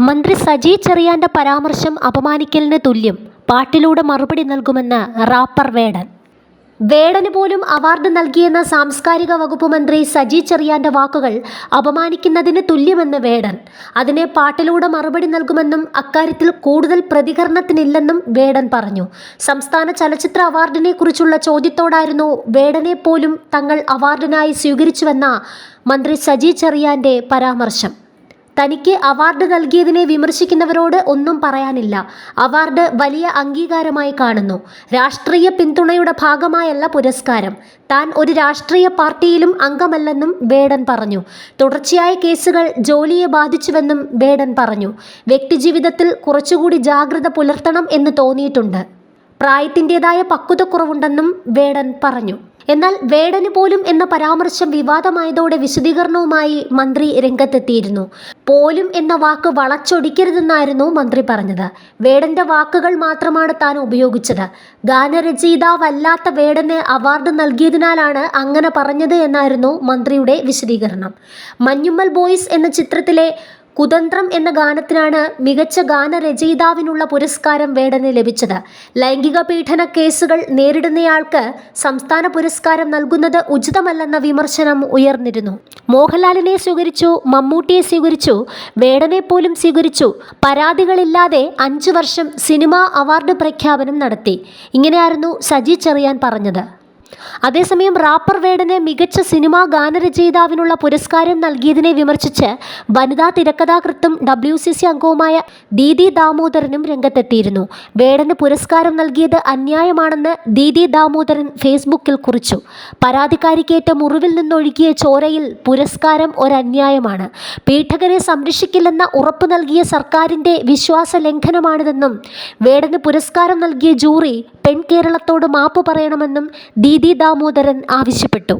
മന്ത്രി സജി ചെറിയാന്റെ പരാമർശം അപമാനിക്കലിന് തുല്യം. പാട്ടിലൂടെ മറുപടി നൽകുമെന്ന് റാപ്പർ വേടൻ. വേടന് പോലും അവാർഡ് നൽകിയെന്ന സാംസ്കാരിക വകുപ്പ് മന്ത്രി സജി ചെറിയാന്റെ വാക്കുകൾ അപമാനിക്കുന്നതിന് തുല്യമെന്ന് വേടൻ. അതിനെ പാട്ടിലൂടെ മറുപടി നൽകുമെന്നും അക്കാര്യത്തിൽ കൂടുതൽ പ്രതികരണത്തിനില്ലെന്നും വേടൻ പറഞ്ഞു. സംസ്ഥാന ചലച്ചിത്ര അവാർഡിനെ കുറിച്ചുള്ള ചോദ്യത്തോടായിരുന്നു വേടനെ പോലും തങ്ങൾ അവാർഡിനായി സ്വീകരിച്ചുവെന്ന മന്ത്രി സജി ചെറിയാന്റെ പരാമർശം. തനിക്ക് അവാർഡ് നൽകിയതിനെ വിമർശിക്കുന്നവരോട് ഒന്നും പറയാനില്ല. അവാർഡ് വലിയ അംഗീകാരമായി കാണുന്നു. രാഷ്ട്രീയ പിന്തുണയുടെ ഭാഗമായല്ല പുരസ്കാരം. താൻ ഒരു രാഷ്ട്രീയ പാർട്ടിയിലും അംഗമല്ലെന്നും വേടൻ പറഞ്ഞു. തുടർച്ചയായ കേസുകൾ ജോലിയെ ബാധിച്ചുവെന്നും വേടൻ പറഞ്ഞു. വ്യക്തിജീവിതത്തിൽ കുറച്ചുകൂടി ജാഗ്രത പുലർത്തണം എന്ന് തോന്നിയിട്ടുണ്ട്. പ്രായത്തിന്റെതായ പക്വതക്കുറവുണ്ടെന്നും വേടൻ പറഞ്ഞു. എന്നാൽ വേടന് പോലും എന്ന പരാമർശം വിവാദമായതോടെ വിശദീകരണവുമായി മന്ത്രി രംഗത്തെത്തിയിരുന്നു. പോലും എന്ന വാക്ക് വളച്ചൊടിക്കരുതെന്നായിരുന്നു മന്ത്രി പറഞ്ഞത്. വേടന്റെ വാക്കുകൾ മാത്രമാണ് താൻ ഉപയോഗിച്ചത്. ഗാനരചയിതാവല്ലാത്ത വേടന് അവാർഡ് നൽകിയതിനാലാണ് അങ്ങനെ പറഞ്ഞത് എന്നായിരുന്നു മന്ത്രിയുടെ വിശദീകരണം. മഞ്ഞുമ്മൽ ബോയ്സ് എന്ന ചിത്രത്തിലെ കുതന്ത്രം എന്ന ഗാനത്തിനാണ് മികച്ച ഗാനരചയിതാവിനുള്ള പുരസ്കാരം വേടന് ലഭിച്ചത്. ലൈംഗിക പീഡന കേസുകൾ നേരിടുന്നയാൾക്ക് സംസ്ഥാന പുരസ്കാരം നൽകുന്നത് ഉചിതമല്ലെന്ന വിമർശനം ഉയർന്നിരുന്നു. മോഹൻലാലിനെ സ്വീകരിച്ചു മമ്മൂട്ടിയെ സ്വീകരിച്ചു വേടനെ പോലും സ്വീകരിച്ചു പരാതികളില്ലാതെ അഞ്ചു വർഷം സിനിമാ അവാർഡ് പ്രഖ്യാപനം നടത്തി. ഇങ്ങനെയായിരുന്നു സജി ചെറിയാൻ പറഞ്ഞത്. അതേസമയം റാപ്പർ വേടന് മികച്ച സിനിമാ ഗാനരചയിതാവിനുള്ള പുരസ്കാരം നൽകിയതിനെ വിമർശിച്ച് വനിതാ തിരക്കഥാകൃത്തും ഡബ്ല്യു സി സി അംഗവുമായ ദീദി ദാമോദരനും രംഗത്തെത്തിയിരുന്നു. വേടന് പുരസ്കാരം നൽകിയത് അന്യായമാണെന്ന് ദീദി ദാമോദരൻ ഫേസ്ബുക്കിൽ കുറിച്ചു. പരാതിക്കാരിക്കേറ്റ മുറിവിൽ നിന്നൊഴുകിയ ചോരയിൽ പുരസ്കാരം ഒരന്യായമാണ്. പീഠകരെ സംരക്ഷിക്കില്ലെന്ന ഉറപ്പ് നൽകിയ സർക്കാരിന്റെ വിശ്വാസ ലംഘനമാണിതെന്നും വേടന് പുരസ്കാരം നൽകിയ ജൂറി പെൺ കേരളത്തോട് മാപ്പ് പറയണമെന്നും ദീദി ദാമോദരൻ ആവശ്യപ്പെട്ടു